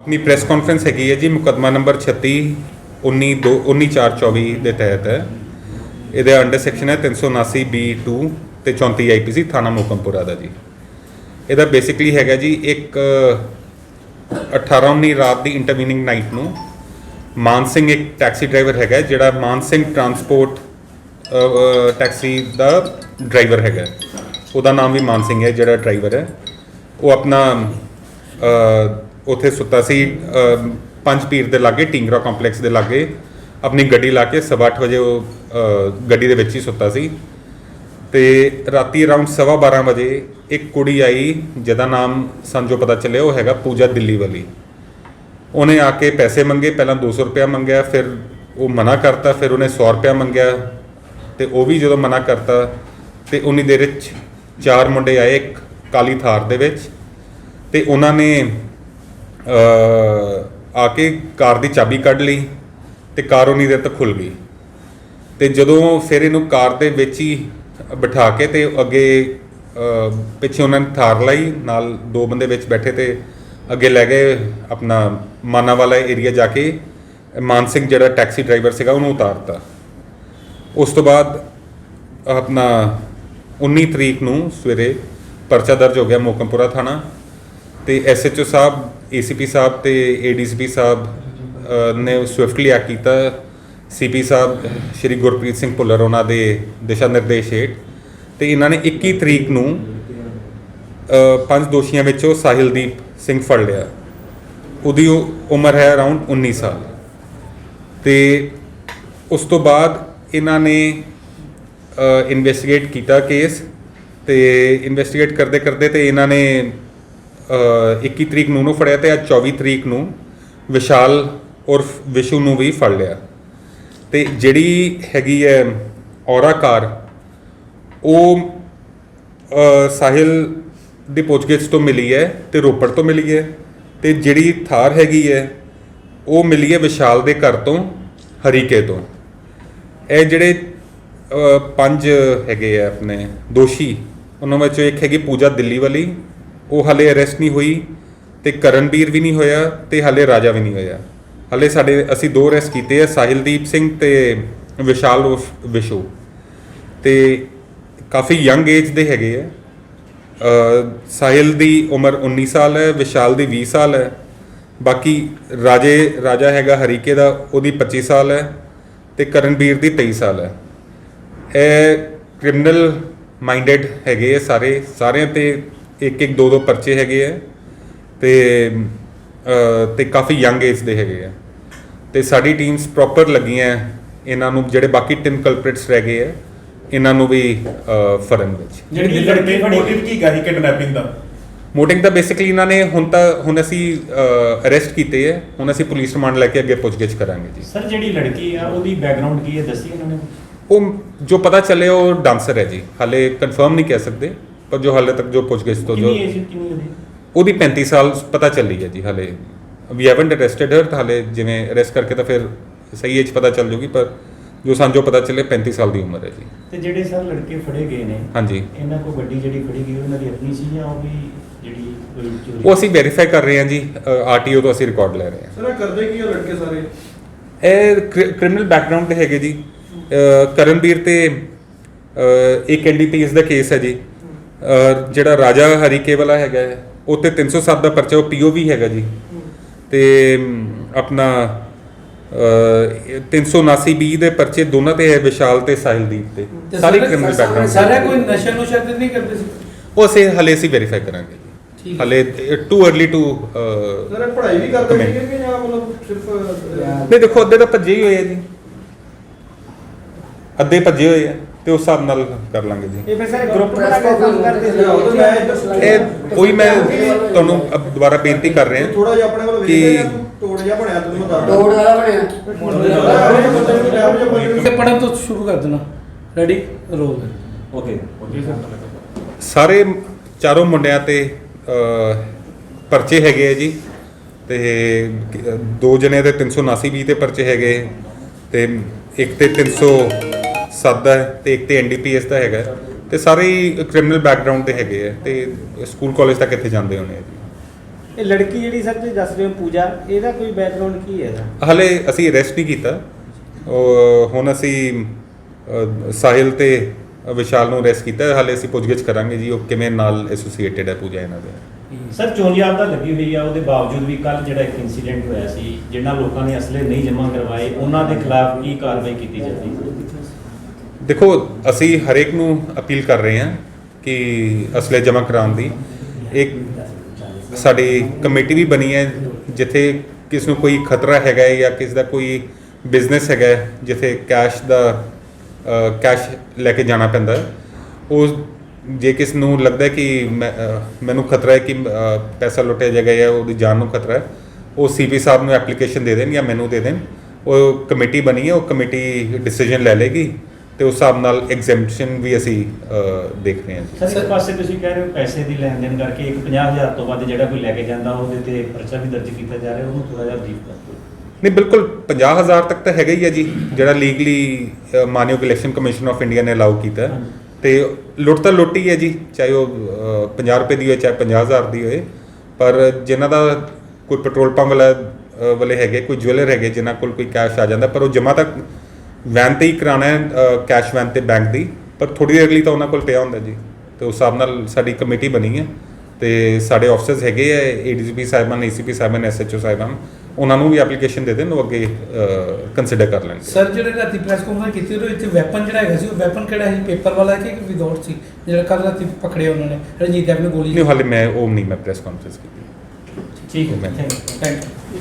ਆਪਣੀ press conference ਹੈਗੀ ਹੈ ਜੀ ਮੁਕੱਦਮਾ ਨੰਬਰ 36 19 2 19424 ਦੇ ਤਹਿਤ। ਹੈ ਇਹਦੇ ਅੰਡਰ ਸੈਕਸ਼ਨ ਹੈ 379 B2 ਤੇ 34 IPC ਥਾਣਾ ਮੋਕਮਪੁਰਾ ਦਾ ਜੀ। ਇਹਦਾ ਬੇਸਿਕਲੀ ਹੈਗਾ ਜੀ ਇੱਕ ਅ, 18 19 ਰਾਤ ਦੀ ਇੰਟਰਵੀਨਿੰਗ ਨਾਈਟ ਨੂੰ ਮਾਨ ਸਿੰਘ ਇੱਕ ਟੈਕਸੀ ਡਰਾਈਵਰ ਹੈਗਾ ਜਿਹੜਾ ਮਾਨ ਸਿੰਘ ਟਰਾਂਸਪੋਰਟ ਟੈਕਸੀ ਦਾ ਡਰਾਈਵਰ ਹੈਗਾ। ਉਹਦਾ ਨਾਮ ਵੀ ਮਾਨ ਸਿੰਘ ਹੈ ਜਿਹੜਾ ਡਰਾਈਵਰ ਹੈ। ਉਹ ਆਪਣਾ ਉੱਥੇ ਸੁੱਤਾ ਸੀ ਅ, ਪੰਜ ਪੀਰ ਦੇ ਲਾਗੇ ਟਿੰਗਰਾ ਕੰਪਲੈਕਸ ਦੇ ਲਾਗੇ। ਆਪਣੀ ਗੱਡੀ ਲਾ ਕੇ ਸਵਾ ਅੱਠ ਵਜੇ ਉਹ ਅ, ਗੱਡੀ ਦੇ ਵਿੱਚ ਹੀ ਸੁੱਤਾ ਸੀ। ਤੇ ਰਾਤੀ ਅਰਾਊਂਡ 12:30 ਵਜੇ ਇੱਕ ਕੁੜੀ ਆਈ ਜਿਹਦਾ ਨਾਮ ਸਾਨੂੰ ਜੋ ਪਤਾ ਚੱਲਿਆ ਉਹ ਹੈਗਾ ਪੂਜਾ ਦਿੱਲੀ ਵਾਲੀ ਉਹਨੇ ਆ ਕੇ ਪੈਸੇ ਮੰਗੇ ਪਹਿਲਾਂ 200 ਰੁਪਇਆ ਮੰਗਿਆ ਫਿਰ ਉਹ ਮਨਾ ਕਰਤਾ ਫਿਰ ਉਹਨੇ 100 ਰੁਪਇਆ ਮੰਗਿਆ। ਤੇ ਉਹ ਵੀ ਜਦੋਂ ਮਨਾ ਕਰਤਾ ਤੇ ਉਨੀ ਦੇਰ ਵਿੱਚ ਚਾਰ ਮੁੰਡੇ ਆਏ ਇੱਕ ਕਾਲੀ ਥਾਰ ਦੇ ਵਿੱਚ। ਤੇ ਉਹਨਾਂ ਨੇ ਆ ਕੇ ਕਾਰ ਦੀ ਚਾਬੀ ਕੱਢ ਲਈ ਤੇ ਕਾਰ ਉਨੀ ਦੇਰ ਤੱਕ ਖੁੱਲ ਗਈ। ਤੇ ਜਦੋਂ ਫਿਰ ਇਹਨੂੰ ਕਾਰ ਦੇ ਵਿੱਚ ਹੀ ਬਿਠਾ ਕੇ ਤੇ ਅੱਗੇ ਪਿੱਛੇ ਉਹਨਾਂ ਨੇ ਥਾਰ ਲਾਈ, ਨਾਲ ਦੋ ਬੰਦੇ ਵਿੱਚ ਬੈਠੇ ਤੇ ਅੱਗੇ ਲੈ ਗਏ ਆਪਣਾ ਮਾਨਾ ਵਾਲਾ ਏਰੀਆ ਜਾ ਕੇ। ਮਾਨ ਸਿੰਘ ਜਿਹੜਾ ਟੈਕਸੀ ਡਰਾਈਵਰ ਸੀਗਾ ਉਹਨੂੰ ਉਤਾਰਤਾ। ਉਸ ਤੋਂ ਬਾਅਦ ਆਪਣਾ 19 ਤਰੀਕ ਨੂੰ ਸਵੇਰੇ ਪਰਚਾ ਦਰਜ ਹੋ ਗਿਆ ਮੋਕਮਪੁਰਾ ਥਾਣਾ। ਤੇ ਐਸਐਚਓ ਸਾਹਿਬ ਏਸੀਪੀ ਸਾਹਿਬ ਤੇ ਏਡੀਸੀਪੀ ਸਾਹਿਬ ਅ, ਨੇ ਸਵਿਫਟਲੀ ਐਕਟ ਕੀਤਾ। ਸੀਪੀ ਸਾਹਿਬ ਸ਼੍ਰੀ ਗੁਰਪ੍ਰੀਤ ਸਿੰਘ ਭੁੱਲਰ ਉਹਨਾਂ ਦੇ ਦਿਸ਼ਾ ਨਿਰਦੇਸ਼ ਹੇਠ। ਤੇ ਇਹਨਾਂ ਨੇ 21 ਤਰੀਕ ਨੂੰ ਅ, ਪੰਜ ਦੋਸ਼ੀਆਂ ਵਿੱਚੋਂ ਸਾਹਿਲਦੀਪ ਸਿੰਘ ਫੜ ਲਿਆ। ਉਹਦੀ ਉ- ਉਮਰ ਹੈ ਅਰਾਊਂਡ 19 ਸਾਲ। ਤੇ ਉਸ ਤੋਂ ਬਾਅਦ ਇਹਨਾਂ ਨੇ ਇਨਵੈਸਟੀਗੇਟ ਕੀਤਾ ਕੇਸ ਤੇ ਇਨਵੈਸਟੀਗੇਟ ਕਰਦੇ ਕਰਦੇ ਤੇ ਇਹਨਾਂ ਨੇ 21 ਤਰੀਕ ਨੂੰ ਨੂੰ ਫੜਿਆ ਤੇ ਅੱਜ 24 ਤਰੀਕ ਨੂੰ ਵਿਸ਼ਾਲ ਉਰਫ ਵਿਸ਼ੂ ਨੂੰ ਵੀ ਫੜ ਲਿਆ। ਤੇ ਜਿਹੜੀ ਹੈਗੀ ਹੈ ਔਰਾ ਕਾਰ, ਉਹ ਸਾਹਿਲ ਦੀ ਪੁੱਛਗਿੱਛ ਤੋਂ ਮਿਲੀ ਹੈ ਤੇ ਰੋਪੜ ਤੋਂ ਮਿਲੀ ਹੈ ਤੇ ਜਿਹੜੀ ਥਾਰ ਹੈਗੀ ਹੈ, ਉਹ ਮਿਲੀ ਹੈ ਵਿਸ਼ਾਲ ਦੇ ਘਰ ਤੋਂ, ਹਰੀਕੇ ਤੋਂ। ਇਹ ਜਿਹੜੇ ਪੰਜ ਹੈਗੇ ਆ ਆਪਣੇ ਦੋਸ਼ੀ, ਉਹਨਾਂ ਵਿੱਚੋਂ ਇੱਕ ਹੈਗੀ ਪੂਜਾ ਦਿੱਲੀ ਵਾਲੀ ਉਹ ਹਲੇ ਅਰੈਸਟ ਨਹੀਂ ਹੋਈ ਤੇ ਕਰਨਵੀਰ ਵੀ ਨਹੀਂ ਹੋਇਆ ਤੇ ਹਲੇ ਰਾਜਾ ਵੀ ਨਹੀਂ ਹੋਇਆ। ਹਲੇ ਸਾਡੇ, ਅਸੀਂ ਦੋ ਅਰੈਸਟ ਕੀਤੇ ਆ, ਸਾਹਿਲਦੀਪ ਸਿੰਘ ਤੇ ਵਿਸ਼ਾਲ ਉਰਫ ਵਿਸ਼ੂ। ਤੇ ਕਾਫੀ ਯੰਗ ਏਜ ਦੇ ਹੈਗੇ ਆ। ਸਾਹਿਲ ਦੀ ਉਮਰ 19 ਸਾਲ ਹੈ, ਵਿਸ਼ਾਲ ਦੀ 20 ਸਾਲ ਹੈ। ਬਾਕੀ ਰਾਜੇ, ਰਾਜਾ ਹੈਗਾ ਹਰੀਕੇ ਦਾ, ਉਹਦੀ 25 ਸਾਲ ਹੈ ਤੇ ਕਰਨਵੀਰ ਦੀ 23 ਸਾਲ ਹੈ। ਇਹ ਕ੍ਰਿਮੀਨਲ ਮਾਈਂਡਡ ਹੈਗੇ ਆ ਸਾਰੇ, ਸਾਰਿਆਂ ਤੇ ਇੱਕ ਇੱਕ ਦੋ ਦੋ ਪਰਚੇ ਹੈਗੇ ਆ ਤੇ ਤੇ ਕਾਫੀ ਯੰਗ ਏਜ ਦੇ ਹੈਗੇ ਆ। ਤੇ ਸਾਡੀ ਟੀਮਸ ਪ੍ਰੋਪਰ ਲੱਗੀਆਂ ਇਹਨਾਂ ਨੂੰ ਜਿਹੜੇ ਬਾਕੀ ਤਿੰਨ ਕਲਪ੍ਰਿਟਸ ਰਹਿ ਗਏ ਆ ਇਹਨਾਂ ਨੂੰ ਵੀ ਫੜਨ ਵਿੱਚ। ਜਿਹੜੀ ਲੜਕੀ ਮੋਟਿਵ ਕੀ ਗਾ ਸੀ ਕਿਡਨੈਪਿੰਗ ਦਾ? ਮੋਟਿੰਗ ਤਾਂ ਬੇਸਿਕਲੀ ਇਹਨਾਂ ਨੇ ਹੁਣ ਤਾਂ ਹੁਣ ਅਸੀਂ ਅਰੈਸਟ ਕੀਤੇ ਹੈ ਹੁਣ ਅਸੀਂ ਪੁਲਿਸ ਰਿਮਾਂਡ ਲੈ ਕੇ ਅੱਗੇ ਪੁੱਛਗਿੱਛ ਕਰਾਂਗੇ ਜੀ। ਸਰ ਜਿਹੜੀ ਲੜਕੀ ਆ ਉਹਦੀ ਬੈਕਗ੍ਰਾਉਂਡ ਕੀ ਹੈ ਦੱਸੀ ਇਹਨਾਂ ਨੇ? ਉਹ ਜੋ ਪਤਾ ਚੱਲੇ ਉਹ ਡਾਂਸਰ ਹੈ ਜੀ। ਹਾਲੇ ਕਨਫਰਮ ਨਹੀਂ ਕਹਿ ਸਕਦੇ। ਪਰ ਜੋ ਹਾਲੇ ਤੱਕ ਜੋ ਪੁੱਛਗਿੱਛ ਤੋਂ ਜੋ ਕਿੰਨੀ ਏਜ ਕਿੰਨੀ ਉਹਦੀ ਉਹਦੀ 35 ਸਾਲ ਪਤਾ ਚੱਲੀ ਹੈ ਜੀ ਹਾਲੇ। ਵੀ ਹੈਵਨਟ ਅਰੈਸਟਡ ਹਰ ਹਾਲੇ ਜਿਵੇਂ ਅਰੈਸਟ ਕਰਕੇ ਤਾਂ ਫਿਰ ਸਹੀ ਏਜ ਪਤਾ ਚੱਲ ਜੂਗੀ ਪਰ ਜੋ ਸਾਨੂੰ ਜੋ ਪਤਾ ਚੱਲੇ 35 ਸਾਲ ਦੀ ਉਮਰ ਹੈ ਜੀ। ਤੇ ਜਿਹੜੇ ਸਰ ਲੜਕੇ ਫੜੇ ਗਏ ਨੇ ਹਾਂਜੀ। ਇਹਨਾਂ ਕੋਲ ਗੱਡੀ ਜਿਹੜੀ ਫੜੀ ਗਈ ਉਹਨਾਂ ਦੀ ਆਪਣੀ ਸੀ ਜਾਂ ਉਹ ਵੀ ਜਿਹੜੀ ਕੋਈ ਚੋਰੀ? ਉਹ ਅਸੀਂ ਵੈਰੀਫਾਈ ਕਰ ਰਹੇ ਹਾਂ ਜੀ ਆਰਟੀਓ ਤੋਂ ਅਸੀਂ ਰਿਕਾਰਡ ਲੈ ਰਹੇ ਹਾਂ। ਸਰ ਇਹ ਕਰਦੇ ਕੀ ਆ ਲੜਕੇ ਸਾਰੇ? ਇਹ ਕ੍ਰਿਮੀਨਲ ਬੈਕਗ੍ਰਾਉਂਡ ਤੇ ਹੈਗੇ ਜੀ। ਕਰਨਵੀਰ ਤੇ ਇੱਕ ਐਨਡੀਪੀਐਸ ਦਾ ਕੇਸ ਹੈ ਜੀ। ਜਿਹੜਾ ਰਾਜਾ ਹਰੀਕੇ ਵਾਲਾ ਹੈਗਾ ਹੈ, ਉਹ ਤੇ 307 ਦਾ ਪਰਚਾ ਉਹ ਪੀਓਵੀ ਹੈਗਾ ਜੀ। ਤੇ ਆਪਣਾ ਅਹ 379 ਬੀ ਦੇ ਪਰਚੇ ਦੋਨਾਂ ਤੇ ਹੈ ਵਿਸ਼ਾਲ ਤੇ ਸਾਹਿਲਦੀਪ ਤੇ। ਤੇ ਸਾਰੀ ਕੋਈ ਨਸ਼ਾ ਨੁਸ਼ਾ ਤੇ ਨਹੀਂ ਕਰਦੇ ਸੀ? ਉਹ ਅਸੀਂ ਹਲੇ ਅਸੀਂ ਵੈਰੀਫਾਈ ਕਰਾਂਗੇ। ਹਲੇ ਟੂ अर्ਲੀ ਟੂ ਸਰ ਇਹ ਪੜ੍ਹਾਈ ਵੀ ਕਰਦੇ. ਸੀਗੇ ਕਿ ਜਾਂ ਮਤਲਬ ਸਿਰਫ ਨਹੀਂ ਦੇਖੋ ਅੱਧੇ ਤਾਂ ਭੱਜੇ ਹੀ ਹੋਏ ਆ ਜੀ। ਅੱਧੇ ਭੱਜੇ ਹੋਏ ਆ। ਤੇ ਉਸ ਹਿਸਾਬ ਨਾਲ ਕਰ ਲਾਂਗੇ ਜੀ। ਇਹ ਫਿਰ ਸਾਰੇ ਗਰੁੱਪ ਬਣਾ ਕੇ ਕੰਮ ਕਰਦੇ ਸੀ ਉਹ ਤਾਂ ਮੈਂ ਇਹ ਉਹੀ ਮੈਂ ਤੁਹਾਨੂੰ ਅਬ ਦੁਬਾਰਾ ਬੇਨਤੀ ਕਰ ਰਿਹਾ। ਥੋੜਾ ਜਿਹਾ ਆਪਣੇ ਕੋਲ ਕਿ- ਵੇਖਦੇ ਆ ਤੋੜ ਜਿਹਾ ਬਣਿਆ ਤੁਹਾਨੂੰ ਦੱਸ ਤੋੜ ਵਾਲਾ ਬਣਿਆ। ਤੇ ਪੜਨ ਤੋਂ ਸ਼ੁਰੂ ਕਰ ਦੇਣਾ। ਰੈਡੀ ਰੋਲ ਓਕੇ ਸਾਰੇ ਚਾਰੋਂ ਮੁੰਡਿਆਂ ਤੇ ਪਰਚੇ ਹੈਗੇ ਆ ਜੀ। ਤੇ ਕ- ਦੋ ਜਣੇ ਦੇ 379 ਵੀ ਤੇ ਪਰਚੇ ਹੈਗੇ। ਤੇ ਇੱਕ ਤੇ 307 ਦਾ ਹੈ ਤੇ ਇੱਕ ਤੇ ਐਨਡੀਪੀਐਸ ਦਾ ਹੈਗਾ ਤੇ ਸਾਰੇ ਕ੍ਰਿਮੀਨਲ ਬੈਕਗ੍ਰਾਉਂਡ ਦੇ ਹੈਗੇ ਆ ਤੇ ਸਕੂਲ ਕਾਲਜ ਤੱਕ ਇੱਥੇ ਜਾਂਦੇ ਹੋਣੇ ਆ ਜੀ। ਇਹ ਲੜਕੀ ਜਿਹੜੀ ਸਰ ਤੁਸੀਂ ਦੱਸ ਰਹੇ ਹੋ ਪੂਜਾ ਇਹਦਾ ਕੋਈ ਬੈਕਗ੍ਰਾਉਂਡ ਕੀ ਹੈ ਇਹਦਾ ਹਲੇ ਅਸੀਂ ਅਰੈਸਟ ਨਹੀਂ ਕੀਤਾ। ਉਹ ਹੁਣ ਅਸੀਂ ਅ, ਸਾਹਿਲ ਤੇ ਵਿਸ਼ਾਲ ਨੂੰ ਅਰੈਸਟ ਕੀਤਾ। ਹਲੇ ਅਸੀਂ ਪੁੱਛਗਿੱਛ ਕਰਾਂਗੇ ਜੀ ਉਹ ਕਿਵੇਂ ਨਾਲ ਐਸੋਸੀਏਟਡ ਹੈ ਪੂਜਾ ਇਹਨਾਂ ਦੇ। ਸਰ ਚੋਰੀ ਆਪਦਾ ਲੱਗੀ ਹੋਈ ਆ ਉਹਦੇ ਬਾਵਜੂਦ ਵੀ ਕੱਲ ਜਿਹੜਾ ਇੱਕ ਇਨਸੀਡੈਂਟ ਹੋਇਆ ਸੀ ਜਿਨ੍ਹਾਂ ਲੋਕਾਂ ਨੇ ਅਸਲੇ ਨਹੀਂ ਜਮ੍ਹਾਂ ਕਰਵਾਏ ਉਹਨਾਂ ਦੇ ਖਿਲਾਫ ਕੀ ਕਾਰਵਾਈ ਕੀਤੀ ਜਾਂਦੀ ਦੇਖੋ ਅਸੀਂ ਹਰੇਕ ਨੂੰ ਅਪੀਲ ਕਰ ਰਹੇ ਹਾਂ ਕਿ ਅਸਲੇ ਜਮ੍ਹਾਂ ਕਰਾਉਣ ਦੀ। ਇੱਕ ਸਾਡੀ ਕਮੇਟੀ ਵੀ ਬਣੀ ਹੈ ਜਿੱਥੇ ਕਿਸ ਨੂੰ ਕੋਈ ਖਤਰਾ ਹੈਗਾ ਹੈ ਜਾਂ ਕਿਸ ਦਾ ਕੋਈ ਬਿਜ਼ਨਸ ਹੈਗਾ ਹੈ, ਜਿੱਥੇ ਕੈਸ਼ ਦਾ ਕੈਸ਼ ਲੈ ਕੇ ਜਾਣਾ ਪੈਂਦਾ ਹੈ। ਉਹ ਜੇ ਕਿਸ ਨੂੰ ਲੱਗਦਾ ਹੈ ਕਿ ਮੈਂ, ਅ, ਮੈਨੂੰ ਖਤਰਾ ਹੈ ਕਿ ਅ, ਪੈਸਾ ਲੁੱਟਿਆ ਜਾਏਗਾ ਜਾਂ ਉਹਦੀ ਜਾਨ ਨੂੰ ਖਤਰਾ ਹੈ ਉਹ ਸੀਪੀ ਸਾਹਿਬ ਨੂੰ ਐਪਲੀਕੇਸ਼ਨ ਦੇ ਦੇਣ ਜਾਂ ਮੈਨੂੰ ਦੇ ਦੇਣ। ਉਹ ਕਮੇਟੀ ਬਣੀ ਹੈ ਉਹ ਕਮੇਟੀ ਡਿਸੀਜਨ ਲੈ ਲੇਗੀ ਤੇ ਉਸ ਹਿਸਾਬ ਨਾਲ ਐਗਜ਼ੈਂਪਸ਼ਨ ਵੀ ਅਸੀਂ ਦੇਖ ਰਹੇ ਹਾਂ ਜੀ। ਸਰ ਇੱਕ ਪਾਸੇ ਤੁਸੀਂ ਕਹਿ ਰਹੇ ਹੋ ਪੈਸੇ ਦੀ ਲੈਣ ਦੇਣ ਕਰਕੇ ਇੱਕ 50000 ਤੋਂ ਵੱਧ ਜਿਹੜਾ ਕੋਈ ਲੈ ਕੇ ਜਾਂਦਾ ਉਹਦੇ ਤੇ ਪਰਚਾ ਵੀ ਦਰਜ ਕੀਤਾ ਜਾ ਰਿਹਾ ਉਹਨੂੰ ਥੋੜਾ ਜਿਹਾ ਬਰੀਫ ਕਰ ਦਿਓ। ਨਹੀਂ ਬਿਲਕੁਲ 50000 ਤੱਕ ਤਾਂ ਹੈਗਾ ਹੀ ਹੈ ਜੀ ਜਿਹੜਾ ਲੀਗਲੀ ਮਾਨਯੋਗ ਇਲੈਕਸ਼ਨ ਕਮਿਸ਼ਨ ਆਫ ਇੰਡੀਆ ਨੇ ਅਲਾਉ ਕੀਤਾ। ਤੇ ਲੁੱਟ ਤਾਂ ਲੁੱਟ ਹੀ ਹੈ ਜੀ ਚਾਹੇ ਉਹ ਅ, 50 ਰੁਪਏ ਦੀ ਹੋਏ ਚਾਹੇ 50000 ਦੀ ਹੋਏ। ਪਰ ਜਿਨ੍ਹਾਂ ਦਾ ਕੋਈ ਪੈਟਰੋਲ ਪੰਪ ਵਾਲਾ ਵਾਲੇ ਹੈਗੇ ਕੋਈ ਜੁਐਲਰ ਹੈਗੇ ਜਿਨ੍ਹਾਂ ਕੋਲ ਕੋਈ ਕੈਸ਼ ਆ ਜਾਂਦਾ ਪਰ ਉਹ ਜਮਾ ਤੱਕ ਵੈਨ ਤੇ ਹੀ ਕਰਾਣਾ ਹੈ ਕੈਸ਼ ਵੈਨ ਤੇ ਬੈਂਕ ਦੀ। ਪਰ ਥੋੜੀ ਦੇਰ ਲਈ ਤਾਂ ਉਹਨਾਂ ਕੋਲ ਪਿਆ ਹੁੰਦਾ ਜੀ। ਤੇ ਉਸ ਹਿਸਾਬ ਨਾਲ ਸਾਡੀ ਕਮੇਟੀ ਬਣੀ ਹੈ। ਤੇ ਸਾਡੇ ਆਫਿਸਰਸ ਹੈਗੇ ਆ ਏਡੀਜੀਪੀ ਸਾਹਿਬਾਨ ਏਸੀਪੀ ਸਾਹਿਬਾਨ ਐਸਐਚਓ ਸਾਹਿਬਾਨ। ਉਹਨਾਂ ਨੂੰ ਵੀ ਐਪਲੀਕੇਸ਼ਨ ਦੇ ਦੇਣ ਉਹ ਅੱਗੇ ਕੰਸੀਡਰ ਕਰ ਲੈਣਗੇ। ਸਰ ਜਿਹੜੇ ਰਾਤੀ ਪ੍ਰੈਸ ਕਾਨਫਰੰਸ ਕੀਤੀ ਉਹਦੇ ਵਿੱਚ ਵੈਪਨ ਜਿਹੜਾ ਹੈਗਾ ਸੀ ਉਹ ਵੈਪਨ ਕਿਹੜਾ ਸੀ? ਪੇਪਰ ਵਾਲਾ ਕਿ ਵਿਦਆਊਟ ਸੀ? ਜਿਹੜਾ ਕੱਲ ਰਾਤੀ ਪਕੜਿਆ ਉਹਨਾਂ ਨੇ ਰਣਜੀਤ ਦੇਵ ਨੇ ਗੋਲੀ ਨਹੀਂ ਹਾਲੇ ਮੈਂ ਉਹ ਨਹੀਂ ਮੈਂ ਪ੍ਰੈਸ ਕਾਨਫਰੰਸ ਕੀਤੀ। ਠੀਕ ਹੈ ਮੈਂ- ਥੈਂਕ ਯੂ